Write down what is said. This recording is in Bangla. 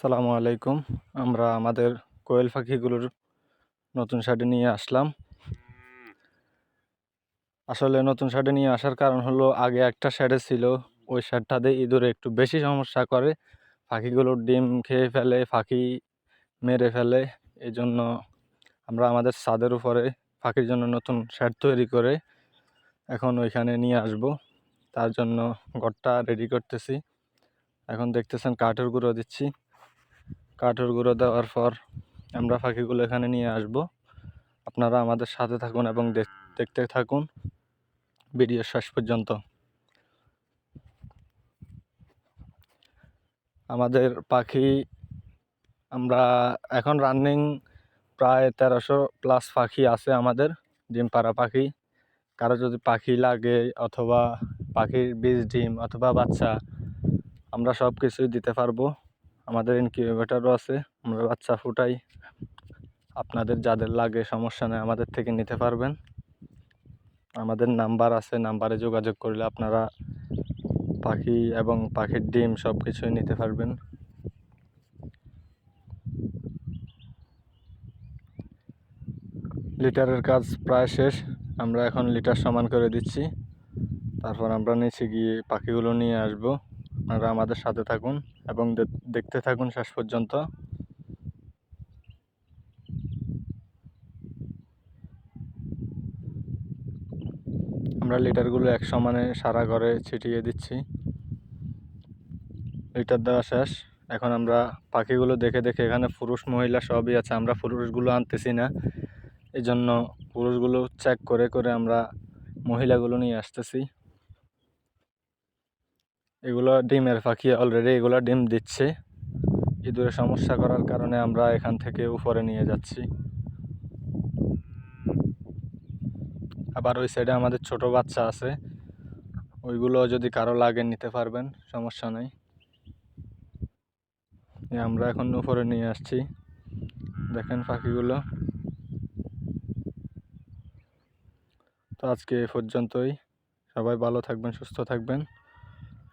আসসালামু আলাইকুম। আমরা আমাদের কোয়েল পাখিগুলোর নতুন শাড়ি নিয়ে আসলাম। আসলে নতুন শাড়ি নিয়ে আসার কারণ হলো, আগে একটা শাড়ি ছিল, ওই শাড়িটাতে ইঁদুরে একটু বেশি সমস্যা করে। পাখিগুলোর ডিম খেয়ে ফেলে, পাখি মেরে ফেলে। এই জন্য আমরা আমাদের ছাদের উপরে পাখির জন্য নতুন শ্যাড তৈরি করে এখন ওইখানে নিয়ে আসব। তার জন্য ঘরটা রেডি করতেছি। এখন দেখতেছেন কাঠের গুঁড়ো দিচ্ছি। কাঠের গুঁড়ো দেওয়ার পর আমরা পাখিগুলো এখানে নিয়ে আসব। আপনারা আমাদের সাথে থাকুন এবং দেখতে থাকুন। ভিডিও শেষ পর্যন্ত। আমাদের পাখি, আমরা এখন রানিং প্রায় তেরোশো প্লাস পাখি আছে আমাদের ডিম পাড়া পাখি। কারও যদি পাখি লাগে অথবা পাখির বীজ, ডিম অথবা বাচ্চা, আমরা সব কিছুই দিতে পারব। আমাদের ইনকিউবেটারও আছে, আমরা বাচ্চা ফুটাই। আপনাদের যাদের লাগে, সমস্যা নেই, আমাদের থেকে নিতে পারবেন। আমাদের নাম্বার আছে নাম্বারে যোগাযোগ করলে আপনারা পাখি এবং পাখির ডিম সব কিছুই নিতে পারবেন। লিটারের কাজ প্রায় শেষ, আমরা এখন লিটার সমান করে দিচ্ছি। তারপর আমরা নিচে গিয়ে পাখিগুলো নিয়ে আসব। আপনারা আমাদের সাথে থাকুন এবং দেখতে থাকুন শেষ পর্যন্ত। আমরা লিটারগুলো এক সমানে সারা ঘরে ছিটিয়ে দিচ্ছি। লিটার দেওয়া শেষ। এখন আমরা পাখিগুলো দেখে দেখে এখানে পুরুষ, মহিলা সবই আছে। আমরা পুরুষগুলো আনতেছি না। এই জন্য পুরুষগুলো চেক করে করে আমরা মহিলাগুলো নিয়ে আসতেছি। এগুলো ডিমের পাখি অলরেডি এগুলো ডিম দিচ্ছে। ইঁদুরে সমস্যা করার কারণে আমরা এখান থেকে উপরে নিয়ে যাচ্ছি। আবার ওই সাইডে আমাদের ছোট বাচ্চা আছে। ওইগুলো যদি কারও লাগে নিতে পারবেন, সমস্যা নেই। আমরা এখন উপরে নিয়ে আসছি। দেখেন পাখিগুলো। তো আজকে এ পর্যন্তই। সবাই ভালো থাকবেন, সুস্থ থাকবেন।